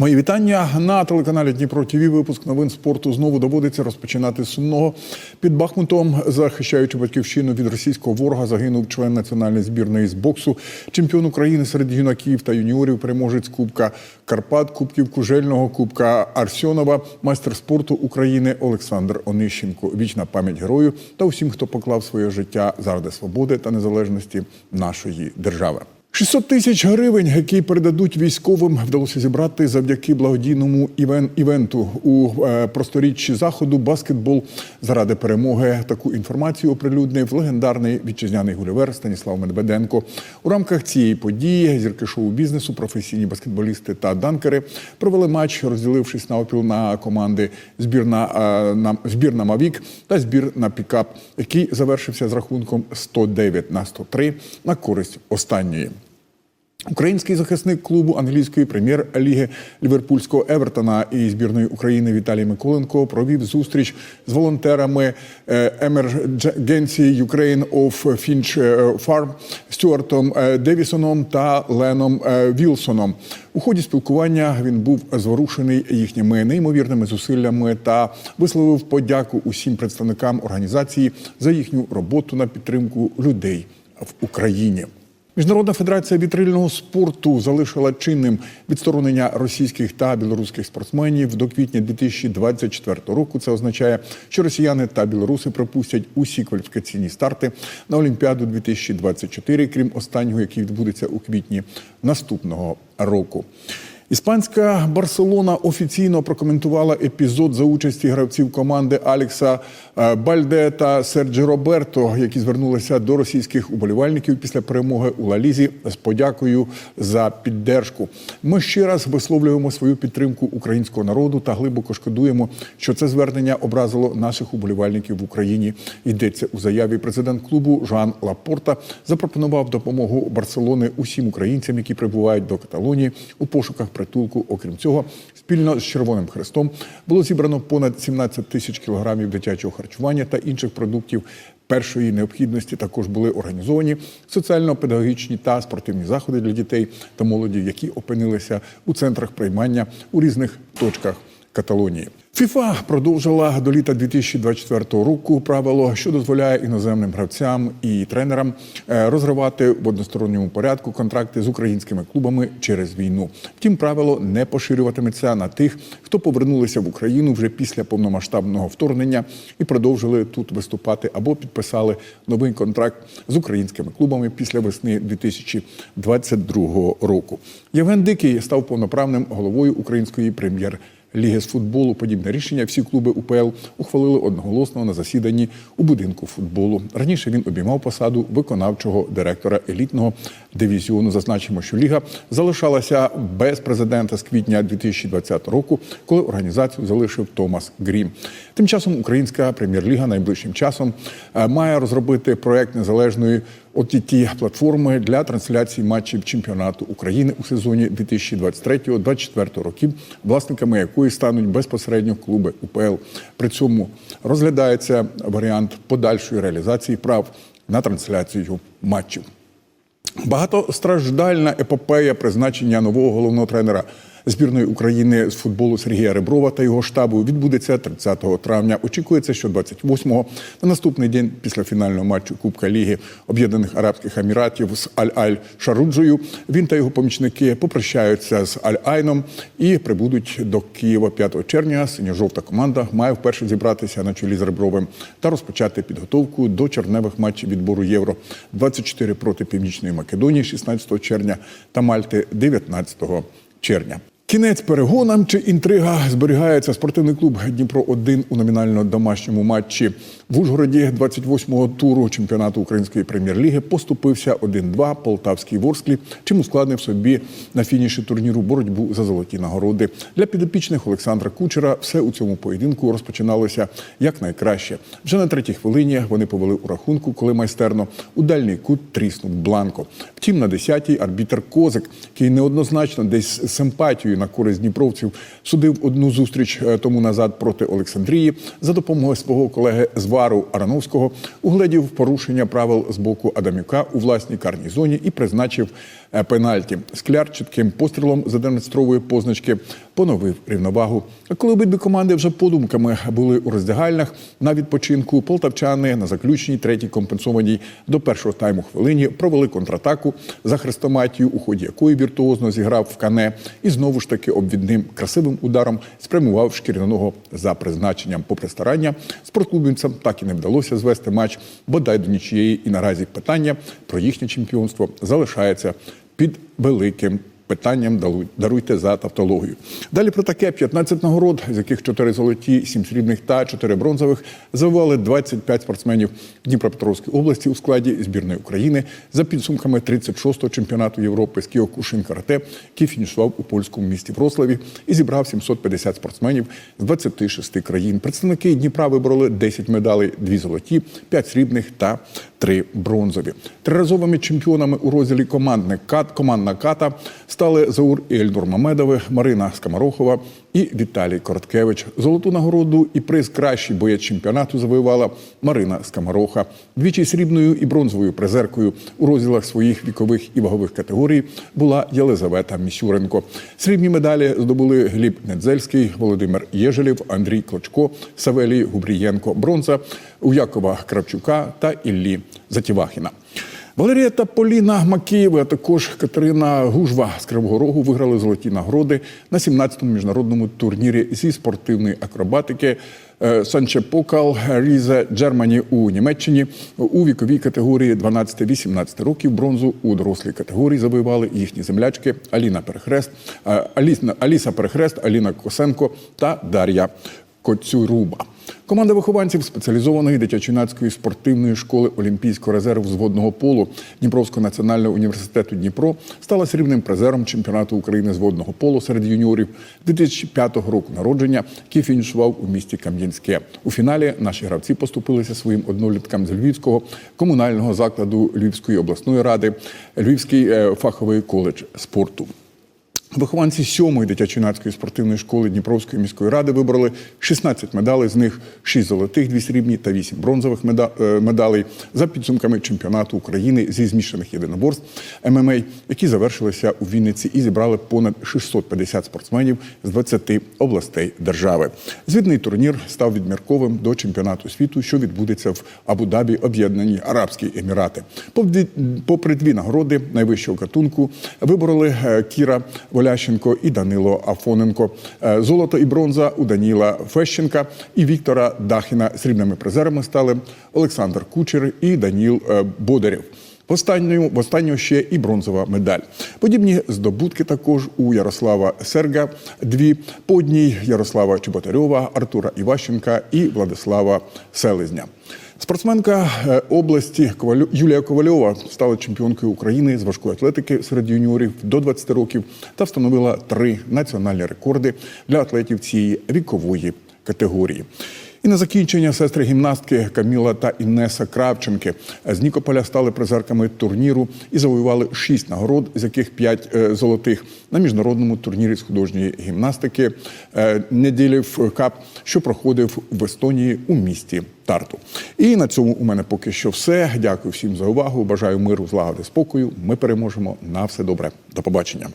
Мої вітання на телеканалі Дніпро ТВ. Випуск новин спорту знову доводиться розпочинати сумного. Під Бахмутом, захищаючи батьківщину від російського ворога, загинув член національної збірної з боксу, чемпіон України серед юнаків та юніорів, переможець Кубка Карпат, Кубків Кужельного, Кубка Арсьонова, майстер спорту України Олександр Онищенко. Вічна пам'ять герою та усім, хто поклав своє життя заради свободи та незалежності нашої держави. 600 тисяч гривень, які передадуть військовим, вдалося зібрати завдяки благодійному івен івенту у е, просторіччі заходу. Баскетбол заради перемоги. Таку інформацію оприлюднив легендарний вітчизняний гулівер Станіслав Медведенко. У рамках цієї події зірки шоу бізнесу, професійні баскетболісти та данкери провели матч, розділившись на опіл на команди збірна е, на збірна Мавік та збір на пікап, який завершився з рахунком 109 на 103 на користь останньої. Український захисник клубу англійської прем'єр-ліги Ліверпульського Евертона і збірної України Віталій Миколенко провів зустріч з волонтерами е, Emergency Ukraine of Finch Farm Стюартом е, Девісоном та Леном е, Вілсоном. У ході спілкування він був зворушений їхніми неймовірними зусиллями та висловив подяку усім представникам організації за їхню роботу на підтримку людей в Україні. Міжнародна федерація вітрильного спорту залишила чинним відсторонення російських та білоруських спортсменів до квітня 2024 року. Це означає, що росіяни та білоруси пропустять усі кваліфікаційні старти на Олімпіаду 2024, крім останнього, який відбудеться у квітні наступного року. Іспанська Барселона офіційно прокоментувала епізод за участі гравців команди Алекса е, Бальде та Серджі Роберто, які звернулися до російських уболівальників після перемоги у Лалізі з подякою за піддержку. Ми ще раз висловлюємо свою підтримку українського народу та глибоко шкодуємо, що це звернення образило наших уболівальників в Україні. Йдеться у заяві. Президент клубу Жан Лапорта запропонував допомогу Барселони усім українцям, які прибувають до Каталонії у пошуках притулку. Окрім цього, спільно з Червоним Хрестом було зібрано понад 17 тисяч кілограмів дитячого харчування та інших продуктів. Першої необхідності також були організовані соціально-педагогічні та спортивні заходи для дітей та молоді, які опинилися у центрах приймання у різних точках Каталонії. ФІФА продовжила до літа 2024 року правило, що дозволяє іноземним гравцям і тренерам е, розривати в односторонньому порядку контракти з українськими клубами через війну. Втім, правило не поширюватиметься на тих, хто повернулися в Україну вже після повномасштабного вторгнення і продовжили тут виступати або підписали новий контракт з українськими клубами після весни 2022 року. Євген Дикий став повноправним головою української прем'єр. Ліги з футболу подібне рішення всі клуби УПЛ ухвалили одноголосно на засіданні у будинку футболу. Раніше він обіймав посаду виконавчого директора елітного дивізіону. Зазначимо, що ліга залишалася без президента з квітня 2020 року, коли організацію залишив Томас Грім. Тим часом українська прем'єр-ліга найближчим часом е, має розробити проект незалежної ott платформи для трансляції матчів чемпіонату України у сезоні 2023-2024 років, власниками якої стануть безпосередньо клуби УПЛ. При цьому розглядається варіант подальшої реалізації прав на трансляцію матчів. Багатостраждальна епопея призначення нового головного тренера збірної України з футболу Сергія Реброва та його штабу відбудеться 30 травня. Очікується, що 28-го на наступний день після фінального матчу Кубка Ліги Об'єднаних Арабських Еміратів з Аль-Аль Шаруджею він та його помічники попрощаються з Аль-Айном і прибудуть до Києва 5 червня. Синьо-жовта команда має вперше зібратися на чолі з Ребровим та розпочати підготовку до червневих матчів відбору Євро 24 проти Північної Македонії 16 червня та Мальти 19 червня. Кінець перегонам чи інтрига. Зберігається спортивний клуб Дніпро 1 у номінально домашньому матчі в Ужгороді 28-го туру чемпіонату української прем'єр-ліги поступився 1-2 полтавський Ворсклі, чим ускладнив собі на фініші турніру боротьбу за золоті нагороди. Для підопічних Олександра Кучера все у цьому поєдинку розпочиналося як найкраще. Вже на третій хвилині вони повели у рахунку, коли майстерно у дальній кут тріснув бланко. Втім, на 10-й арбітер Козик, який неоднозначно десь з симпатією на користь дніпровців, судив одну зустріч е, тому назад проти Олександрії за допомогою свого колеги з Вару Арановського, угледів порушення правил з боку Адамюка у власній карній зоні і призначив е, пенальті. Скляр чітким пострілом з 11-метрової позначки поновив рівновагу. А коли обидві команди вже подумками були у роздягальнях на відпочинку, полтавчани на заключній третій компенсованій до першого тайму хвилині провели контратаку за хрестоматію, у ході якої віртуозно зіграв в кане і знову ж таки обвідним красивим ударом спрямував шкіряного за призначенням. Попри старання, спортклубівцям так і не вдалося звести матч, бодай до нічієї. І наразі питання про їхнє чемпіонство залишається під великим питанням «Далу- даруйте за тавтологію. Далі про таке 15 нагород, з яких 4 золоті, 7 срібних та 4 бронзових, завоювали 25 спортсменів Дніпропетровської області у складі збірної України за підсумками 36-го чемпіонату Європи з кіокушин карате, який фінішував у польському місті Вроцлаві і зібрав 750 спортсменів з 26 країн. Представники Дніпра вибороли 10 медалей, 2 золоті, 5 срібних та 3 бронзові. Триразовими чемпіонами у розділі командних кат, командна ката стали Заур і Ельнур Мамедови, Марина Скамарохова і Віталій Короткевич. Золоту нагороду і приз кращий боєць чемпіонату завоювала Марина Скамароха. Двічі срібною і бронзовою призеркою у розділах своїх вікових і вагових категорій була Єлизавета Місюренко. Срібні медалі здобули Гліб Недзельський, Володимир Єжелєв, Андрій Клочко, Савелій Губрієнко. Бронза у Якова Кравчука та Іллі Затівахіна. Валерія та Поліна Макієви, а також Катерина Гужва з Кривого Рогу виграли золоті нагороди на 17-му міжнародному турнірі зі спортивної акробатики е, Санче Покал Різе Джермані у Німеччині у віковій категорії 12-18 років. Бронзу у дорослій категорії завоювали їхні землячки Аліна Перехрест, е, Аліс- Аліса Перехрест, Аліна Косенко та Дар'я Коцюруба. Команда вихованців спеціалізованої дитячо-юнацької спортивної школи Олімпійського резерву з водного полу Дніпровського національного університету Дніпро стала срібним призером чемпіонату України з водного полу серед юніорів 2005 року народження, який фінішував у місті Кам'янське. У фіналі наші гравці поступилися своїм одноліткам з Львівського комунального закладу Львівської обласної ради, Львівський е, фаховий коледж спорту. Вихованці сьомої дитячо-юнацької спортивної школи Дніпровської міської ради вибрали 16 медалей, з них 6 золотих, 2 срібні та 8 бронзових е, медалей за підсумками чемпіонату України зі змішаних єдиноборств ММА, які завершилися у Вінниці і зібрали понад 650 спортсменів з 20 областей держави. Звітний турнір став відмірковим до чемпіонату світу, що відбудеться в Абу-Дабі, Об'єднані Арабські Емірати. Попри- дві нагороди найвищого гатунку вибороли е, Кіра Волященко і Данило Афоненко. Е, Золото і бронза у Даніла Фещенка і Віктора Дахіна. Срібними призерами стали Олександр Кучер і Даніл е, Бодарєв. В останньому, в останнього ще і бронзова медаль. Подібні здобутки також у Ярослава Серга, дві по одній Ярослава Чеботарьова, Артура Іващенка і Владислава Селезня. Спортсменка е, області Юлія Ковальова стала чемпіонкою України з важкої атлетики серед юніорів до 20 років та встановила три національні рекорди для атлетів цієї вікової категорії. І на закінчення сестри гімнастки Каміла та Інеса Кравченки з Нікополя стали призерками турніру і завоювали шість нагород, з яких п'ять е, золотих на міжнародному турнірі з художньої гімнастики е, Неділів Кап, що проходив в Естонії у місті Тарту. І на цьому у мене поки що все. Дякую всім за увагу. Бажаю миру, злагоди, спокою. Ми переможемо. На все добре. До побачення.